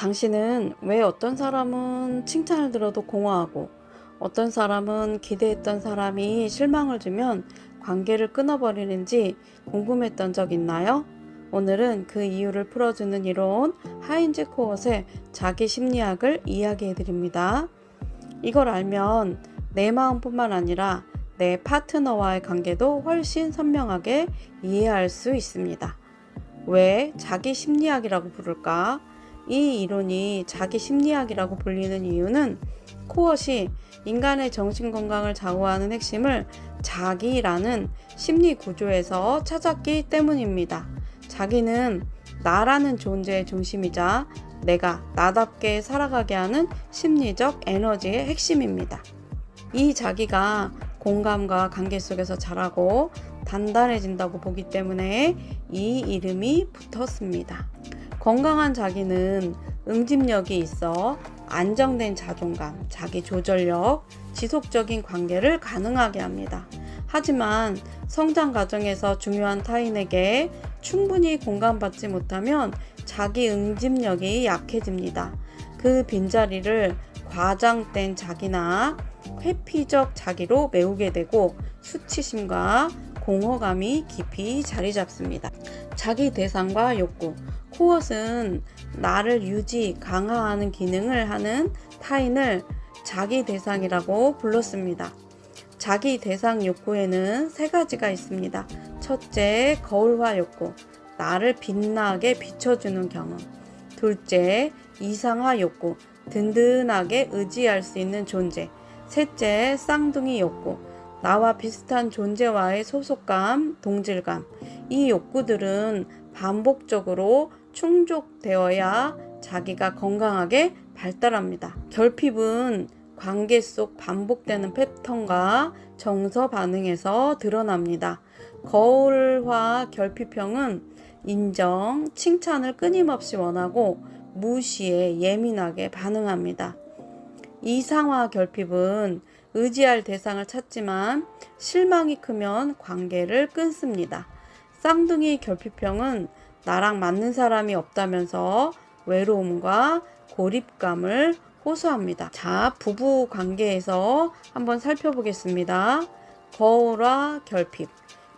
당신은 왜 어떤 사람은 칭찬을 들어도 공허하고 어떤 사람은 기대했던 사람이 실망을 주면 관계를 끊어버리는지 궁금했던 적 있나요? 오늘은 그 이유를 풀어주는 이론 하인즈 코엇의 자기 심리학을 이야기해 드립니다. 이걸 알면 내 마음뿐만 아니라 내 파트너와의 관계도 훨씬 선명하게 이해할 수 있습니다. 왜 자기 심리학이라고 부를까? 이 이론이 자기 심리학이라고 불리는 이유는 코엇이 인간의 정신 건강을 좌우하는 핵심을 자기라는 심리 구조에서 찾았기 때문입니다. 자기는 나라는 존재의 중심이자 내가 나답게 살아가게 하는 심리적 에너지의 핵심입니다. 이 자기가 공감과 관계 속에서 자라고 단단해진다고 보기 때문에 이 이름이 붙었습니다. 건강한 자기는 응집력이 있어 안정된 자존감, 자기 조절력, 지속적인 관계를 가능하게 합니다. 하지만 성장 과정에서 중요한 타인에게 충분히 공감받지 못하면 자기 응집력이 약해집니다. 그 빈자리를 과장된 자기나 회피적 자기로 메우게 되고 수치심과 공허감이 깊이 자리 잡습니다. 자기 대상과 욕구. 코엇은 나를 유지, 강화하는 기능을 하는 타인을 자기 대상이라고 불렀습니다. 자기 대상 욕구에는 세 가지가 있습니다. 첫째, 거울화 욕구. 나를 빛나게 비춰주는 경험. 둘째, 이상화 욕구. 든든하게 의지할 수 있는 존재. 셋째, 쌍둥이 욕구. 나와 비슷한 존재와의 소속감, 동질감. 이 욕구들은 반복적으로 충족되어야 자기가 건강하게 발달합니다. 결핍은 관계 속 반복되는 패턴과 정서 반응에서 드러납니다. 거울화 결핍형은 인정, 칭찬을 끊임없이 원하고 무시에 예민하게 반응합니다. 이상화 결핍은 의지할 대상을 찾지만 실망이 크면 관계를 끊습니다. 쌍둥이 결핍형은 나랑 맞는 사람이 없다면서 외로움과 고립감을 호소합니다. 자, 부부 관계에서 한번 살펴보겠습니다. 거울화 결핍.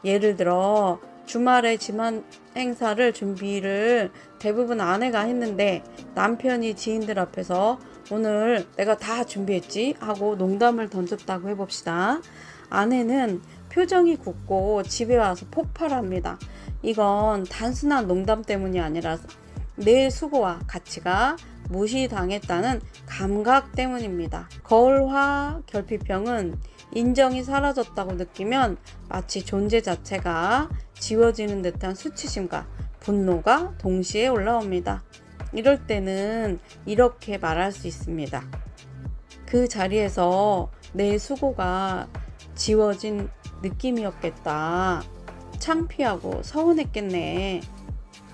예를 들어, 주말에 집안 행사를 준비를 대부분 아내가 했는데 남편이 지인들 앞에서 오늘 내가 다 준비했지 하고 농담을 던졌다고 해봅시다. 아내는 표정이 굳고 집에 와서 폭발합니다. 이건 단순한 농담 때문이 아니라 내 수고와 가치가 무시당했다는 감각 때문입니다. 거울화 결핍형은 인정이 사라졌다고 느끼면 마치 존재 자체가 지워지는 듯한 수치심과 분노가 동시에 올라옵니다. 이럴 때는 이렇게 말할 수 있습니다. 그 자리에서 내 수고가 지워진 느낌이었겠다. 창피하고 서운했겠네.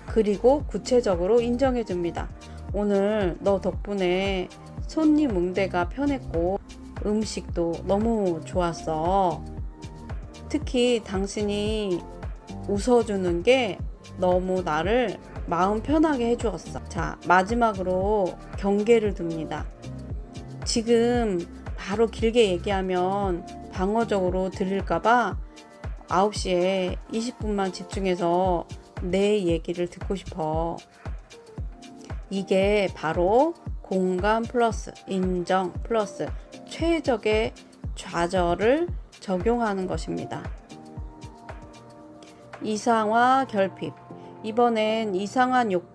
그리고 구체적으로 인정해 줍니다. 오늘 너 덕분에 손님 응대가 편했고 음식도 너무 좋았어. 특히 당신이 웃어주는 게 너무 나를 마음 편하게 해주었어. 자, 마지막으로 경계를 둡니다. 지금 바로 길게 얘기하면 방어적으로 들릴까봐 9시에 20분만 집중해서 내 얘기를 듣고 싶어. 이게 바로 공감 플러스 인정 플러스 최적의 좌절을 적용하는 것입니다. 이상화 결핍. 이번엔 이상한 욕,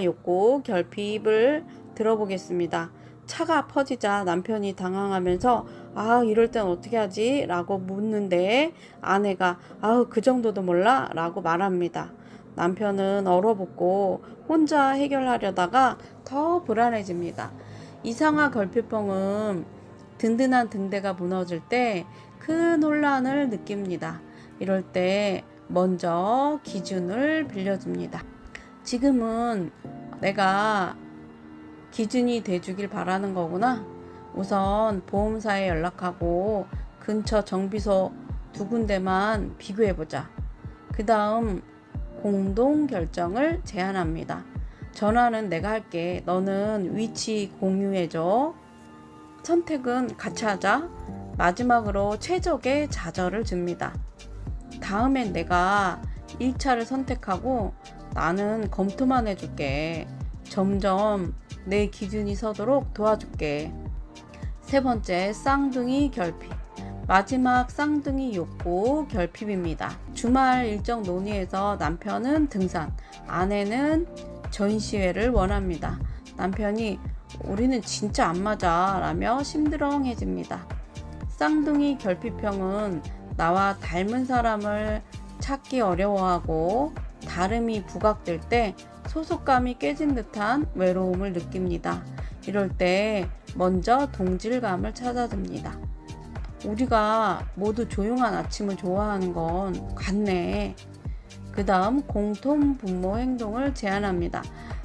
욕구 결핍을 들어보겠습니다. 차가 퍼지자 남편이 당황하면서 아 이럴 땐 어떻게 하지? 라고 묻는데 아내가 아우 그 정도도 몰라? 라고 말합니다. 남편은 얼어붙고 혼자 해결하려다가 더 불안해집니다. 이상화 결핍형은 든든한 등대가 무너질 때 큰 혼란을 느낍니다. 이럴 때 먼저 기준을 빌려줍니다. 지금은 내가 기준이 돼주길 바라는 거구나. 우선 보험사에 연락하고 근처 정비소 두 군데만 비교해보자. 그 다음 공동 결정을 제안합니다. 전화는 내가 할게. 너는 위치 공유해줘. 선택은 같이 하자. 마지막으로 최적의 좌절을 줍니다. 다음엔 내가 1차를 선택하고 나는 검토만 해줄게. 점점 내 기준이 서도록 도와줄게. 세 번째, 쌍둥이 결핍. 마지막 쌍둥이 욕구 결핍입니다. 주말 일정 논의에서 남편은 등산, 아내는 전시회를 원합니다. 남편이 우리는 진짜 안 맞아 라며 심드렁해집니다. 쌍둥이 결핍형은 나와 닮은 사람을 찾기 어려워하고 다름이 부각될 때 소속감이 깨진 듯한 외로움을 느낍니다. 이럴 때 먼저 동질감을 찾아듭니다. 우리가 모두 조용한 아침을 좋아하는 건 같네. 그 다음 공통 분모 행동을 제안합니다.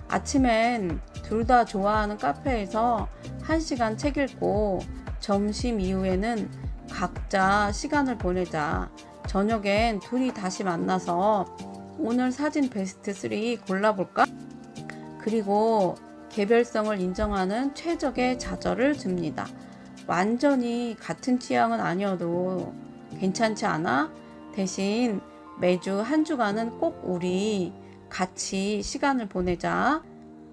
아침엔 둘 다 좋아하는 카페에서 1시간 책 읽고 점심 이후에는 각자 시간을 보내자. 저녁엔 둘이 다시 만나서 오늘 사진 베스트 3 골라볼까? 그리고 개별성을 인정하는 최적의 좌절을 줍니다. 완전히 같은 취향은 아니어도 괜찮지 않아? 대신 매주 한 주간은 꼭 우리 같이 시간을 보내자.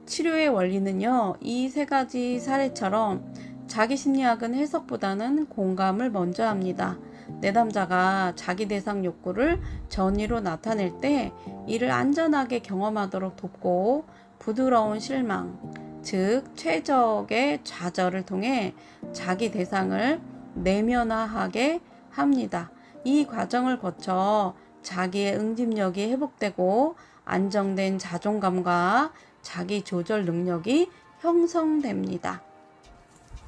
치료의 원리는요, 이 세 가지 사례처럼 자기 심리학은 해석보다는 공감을 먼저 합니다. 내담자가 자기 대상 욕구를 전의로 나타낼 때 이를 안전하게 경험하도록 돕고 부드러운 실망, 즉 최적의 좌절을 통해 자기 대상을 내면화하게 합니다. 이 과정을 거쳐 자기의 응집력이 회복되고 안정된 자존감과 자기 조절 능력이 형성됩니다.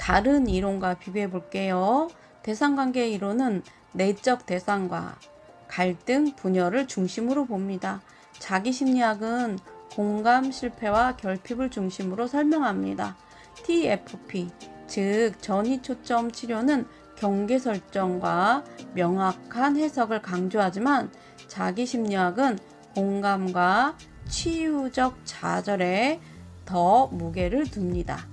다른 이론과 비교해 볼게요. 대상관계 이론은 내적 대상과 갈등, 분열을 중심으로 봅니다. 자기 심리학은 공감 실패와 결핍을 중심으로 설명합니다. TFP, 즉 전이 초점 치료는 경계 설정과 명확한 해석을 강조하지만 자기 심리학은 공감과 치유적 좌절에 더 무게를 둡니다.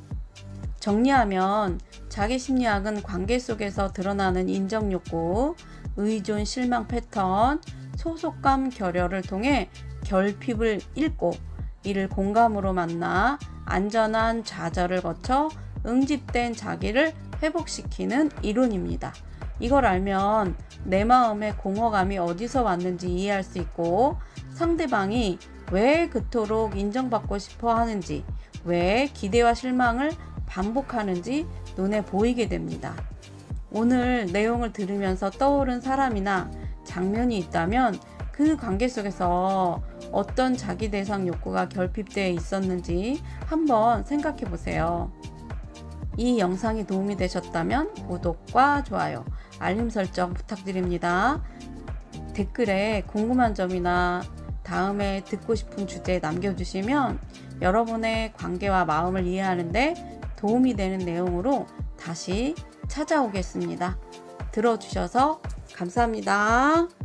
정리하면 자기 심리학은 관계 속에서 드러나는 인정 욕구, 의존 실망 패턴, 소속감 결여를 통해 결핍을 읽고 이를 공감으로 만나 안전한 좌절을 거쳐 응집된 자기를 회복시키는 이론입니다. 이걸 알면 내 마음의 공허감이 어디서 왔는지 이해할 수 있고 상대방이 왜 그토록 인정받고 싶어 하는지, 왜 기대와 실망을 반복하는지 눈에 보이게 됩니다. 오늘 내용을 들으면서 떠오른 사람이나 장면이 있다면 그 관계 속에서 어떤 자기 대상 욕구가 결핍되어 있었는지 한번 생각해 보세요. 이 영상이 도움이 되셨다면 구독과 좋아요, 알림 설정 부탁드립니다. 댓글에 궁금한 점이나 다음에 듣고 싶은 주제 남겨주시면 여러분의 관계와 마음을 이해하는데 도움이 되는 내용으로 다시 찾아오겠습니다. 들어주셔서 감사합니다.